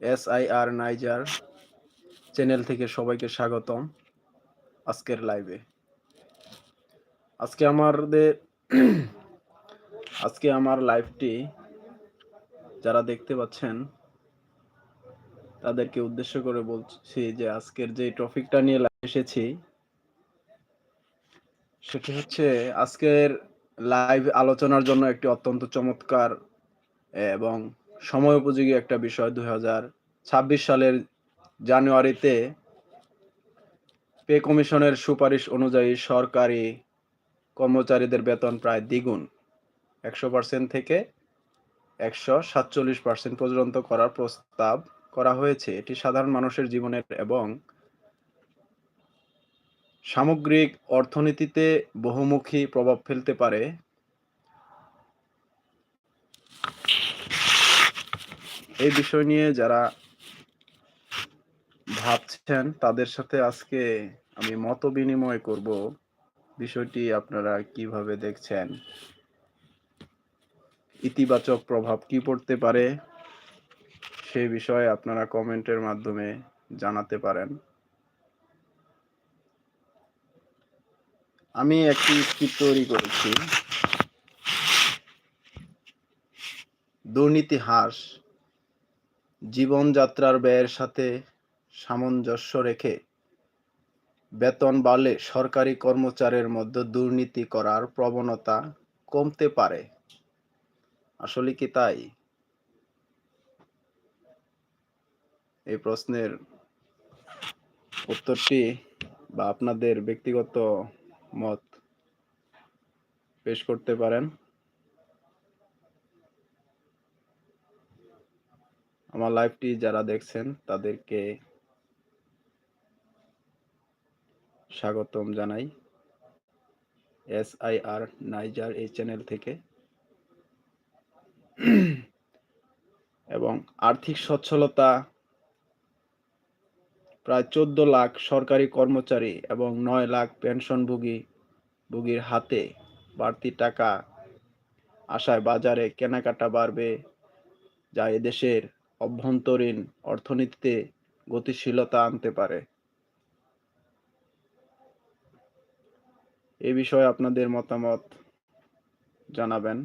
S I R Nizar channel থেকে সবাইকে স্বাগতম আজকের লাইভে। আজকে আমাদের আজকে আমার লাইভটি যারা দেখতে পাচ্ছেন, তাদেরকে উদ্দেশ্য করে বলছি যে আজকের যে টপিকটা নিয়ে এসেছি, সেটি হচ্ছে আজকের লাইভ আলোচনার জন্য একটি অত্যন্ত চমৎকার, এবং সময় উপযোগী একটা বিষয় দুই সালের জানুয়ারিতে পে কমিশনের সুপারিশ অনুযায়ী সরকারি কর্মচারীদের বেতন প্রায় দ্বিগুণ, একশো পার্সেন্ট থেকে একশো সাতচল্লিশ পার্সেন্ট পর্যন্ত করার প্রস্তাব করা হয়েছে। এটি সাধারণ মানুষের জীবনের এবং সামগ্রিক অর্থনীতিতে বহুমুখী প্রভাব ফেলতে পারে। এই বিষয় নিয়ে যারা ভাবছেন, তাদের সাথে আজকে আমি মত বিনিময় করব। বিষয়টি আপনারা কীভাবে দেখছেন? ইতিবাচক প্রভাব কি পড়তে পারে? সেই বিষয়ে আপনারা কমেন্টের মাধ্যমে জানাতে পারেন। আমি একটি স্ক্রিপ্ট তৈরি করেছি। দুর্নীতি হ্রাস জীবনযাত্রার ব্যয়ের সাথে সামঞ্জস্য রেখে বেতন বাড়লে সরকারি কর্মচারীর মধ্যে দুর্নীতি করার প্রবণতা কমতে পারে। আসলে কি তাই? এই প্রশ্নের উত্তরটি বা আপনাদের ব্যক্তিগত মত পেশ করতে পারেন। আমার লাইভটি যারা দেখছেন, তাদেরকে স্বাগতম জানাই এস আই আর নাইজার এই চ্যানেল থেকে। এবং আর্থিক সচ্ছলতা প্রায় চোদ্দ লাখ সরকারি কর্মচারী এবং নয় লাখ পেনশনভোগী ভোগীর হাতে বাড়তি টাকা আশায় বাজারে কেনাকাটা বাড়বে, যা এদেশের অভ্যন্তরীণ অর্থনীতিতে গতিশীলতা আনতে পারে। এ বিষয়ে আপনাদের মতামত জানাবেন।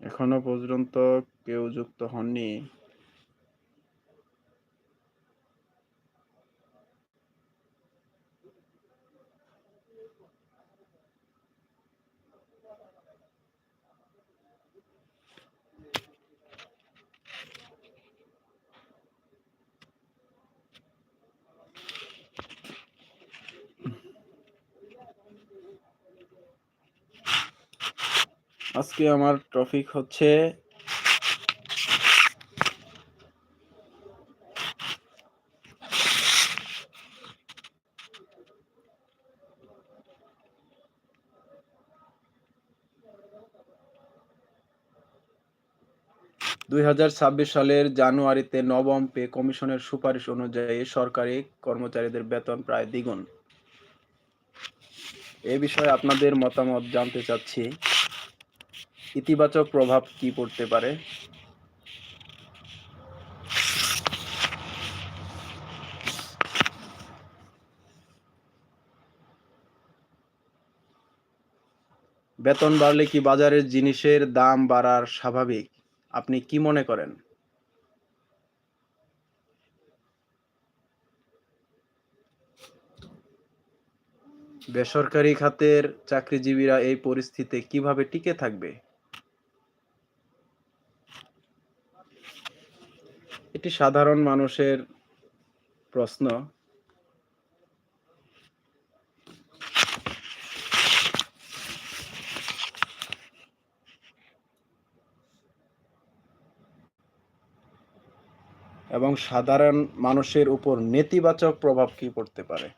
এখনও পর্যন্ত কেউ যুক্ত হননি। আজকে আমার টপিক হচ্ছে দুই হাজার ছাব্বিশ সালের জানুয়ারিতে নবম পে কমিশনের সুপারিশ অনুযায়ী সরকারি কর্মচারীদের বেতন প্রায় দ্বিগুণ। এ বিষয়ে আপনাদের মতামত জানতে চাচ্ছি। ইতিবাচক প্রভাব কি পড়তে পারে? বেতন বাড়লে কি বাজারের জিনিসের দাম বাড়ার স্বাভাবিক? আপনি কি মনে করেন? বেসরকারি খাতের চাকরিজীবীরা এই পরিস্থিতিতে কীভাবে টিকে থাকবে? এটি সাধারণ মানুষের প্রশ্ন। এবং সাধারণ মানুষের উপর নেতিবাচক প্রভাব কি পড়তে পারে?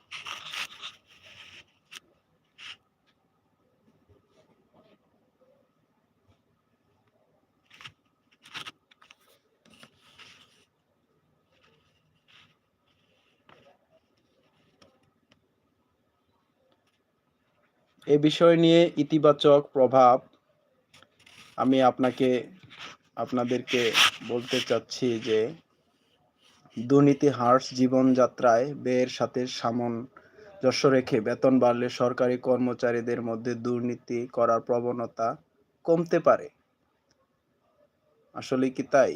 এ বিষয় নিয়ে ইতিবাচক প্রভাব আমি আপনাকে, আপনাদেরকে বলতে চাচ্ছি যে দুর্নীতি হার্স জীবনযাত্রায় ব্যয়ের সাথে সামঞ্জস্য রেখে বেতন বাড়লে সরকারি কর্মচারীদের মধ্যে দুর্নীতি করার প্রবণতা কমতে পারে। আসলে কি তাই?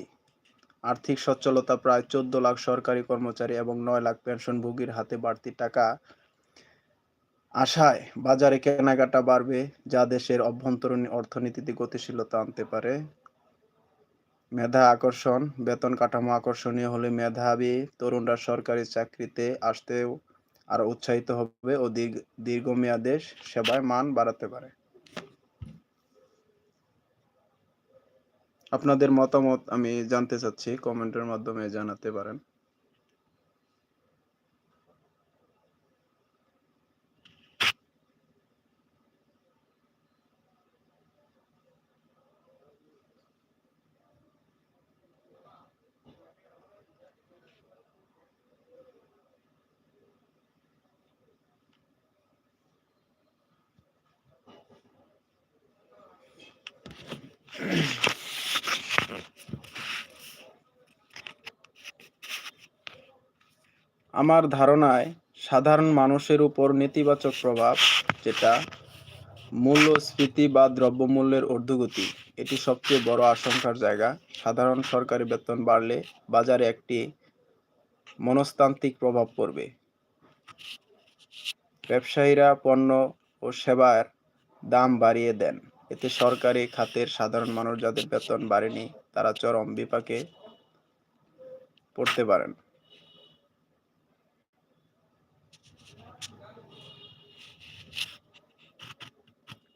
আর্থিক সচ্ছলতা প্রায় চোদ্দ লাখ সরকারি কর্মচারী এবং নয় লাখ পেনশনভোগীর হাতে বাড়তি টাকা আশায় বাজারে কেনাকাটা বাড়বে, যা দেশের অভ্যন্তরীণ অর্থনীতিতে গতিশীলতা আনতে পারে। মেধা আকর্ষণ, বেতন কাঠামো আকর্ষণীয় হলে মেধাবী তরুণরা সরকারি চাকরিতে আসতেও আরও উৎসাহিত হবে ও দীর্ঘ, দীর্ঘমেয়াদে সেবায় মান বাড়াতে পারে। আপনাদের মতামত আমি জানতে চাচ্ছি, কমেন্টের মাধ্যমে জানাতে পারেন। আমার ধারণায়, সাধারণ মানুষের উপর নেতিবাচক প্রভাব, যেটা মূল্যস্ফীতি বা দ্রব্যমূল্যের ঊর্ধ্বগতি, এটি সবচেয়ে বড় আশঙ্কার জায়গা। সাধারণ সরকারি বেতন বাড়লে বাজারে একটি মনস্তান্ত্রিক প্রভাব পড়বে। ব্যবসায়ীরা পণ্য ও সেবার দাম বাড়িয়ে দেন। এতে সরকারি খাতের সাধারণ মানুষ যাদের বেতন বাড়েনি, তারা চরম বিপাকে পড়তে পারেন।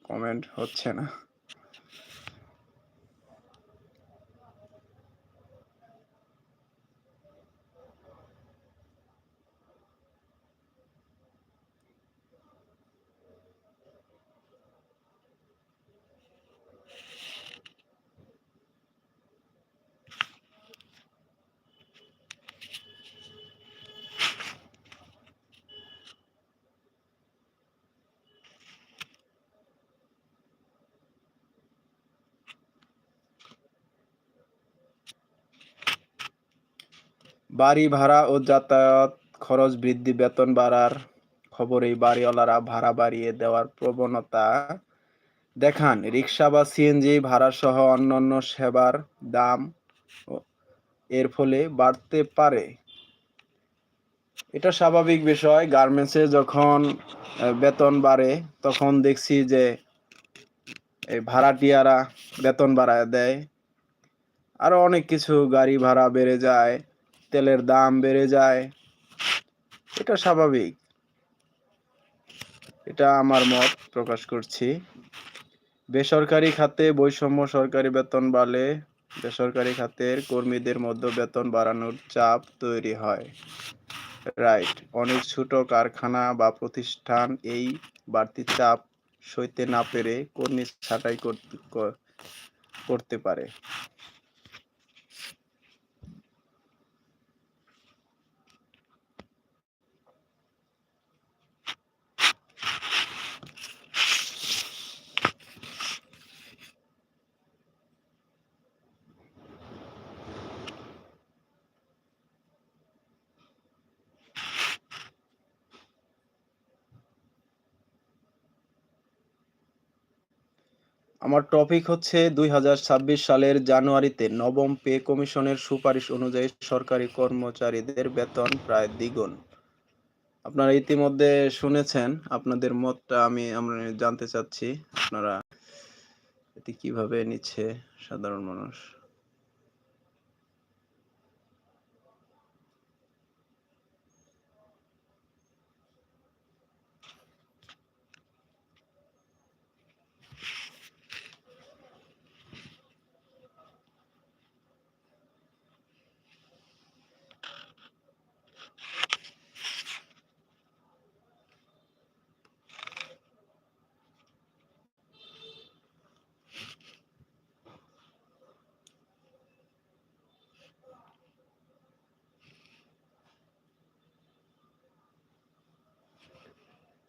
কমেন্ট হচ্ছে না। বাড়ি ভাড়া ও যাতায়াত খরচ বৃদ্ধি, বেতন বাড়ার খবরেই বাড়িওয়ালারা ভাড়া বাড়িয়ে দেওয়ার প্রবণতা দেখান। রিক্সা বা সিএনজি ভাড়া সহ অন্যান্য সেবার দাম এর ফলে বাড়তে পারে। এটা স্বাভাবিক বিষয়। গার্মেন্টসে যখন বেতন বাড়ে, তখন দেখছি যে ভাড়াটিয়ারা বেতন বাড়ায় দেয়। আরও অনেক কিছু গাড়ি ভাড়া বেড়ে যায়। তেলের দাম বেড়ে যায়। এটা স্বাভাবিক। এটা আমার মত, প্রকাশ করছি। বেসরকারি খাতে বৈষম্য সরকারি বেতন বাড়লে বেসরকারি খাতের কর্মীদের মধ্যে বেতন বাড়ানোর চাপ তৈরি হয়। রাইট, অনেক ছোট কারখানা বা প্রতিষ্ঠান এই বাড়তি চাপ সইতে না পেরে কর্মী ছাঁটাই করতে পারে। আমার টপিক হচ্ছে দু হাজার ছাব্বিশ সালের জানুয়ারিতে নবম পে কমিশনের সুপারিশ অনুযায়ী সরকারি কর্মচারীদের বেতন প্রায় দ্বিগুণ। আপনারা ইতিমধ্যে শুনেছেন, আপনাদের মতটা আমি, আমরা জানতে চাচ্ছি, আপনারা এটি কীভাবে নিচ্ছে সাধারণ মানুষ?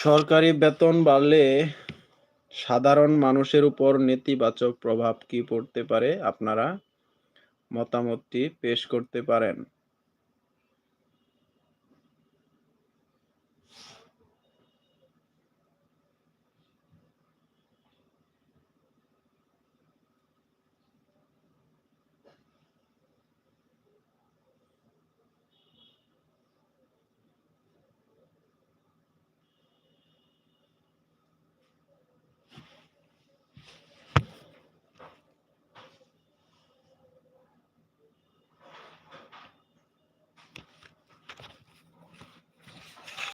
সরকারি বেতন বাড়লে সাধারণ মানুষের উপর নেতিবাচক প্রভাব কি পড়তে পারে আপনারা মতামতটি পেশ করতে পারেন।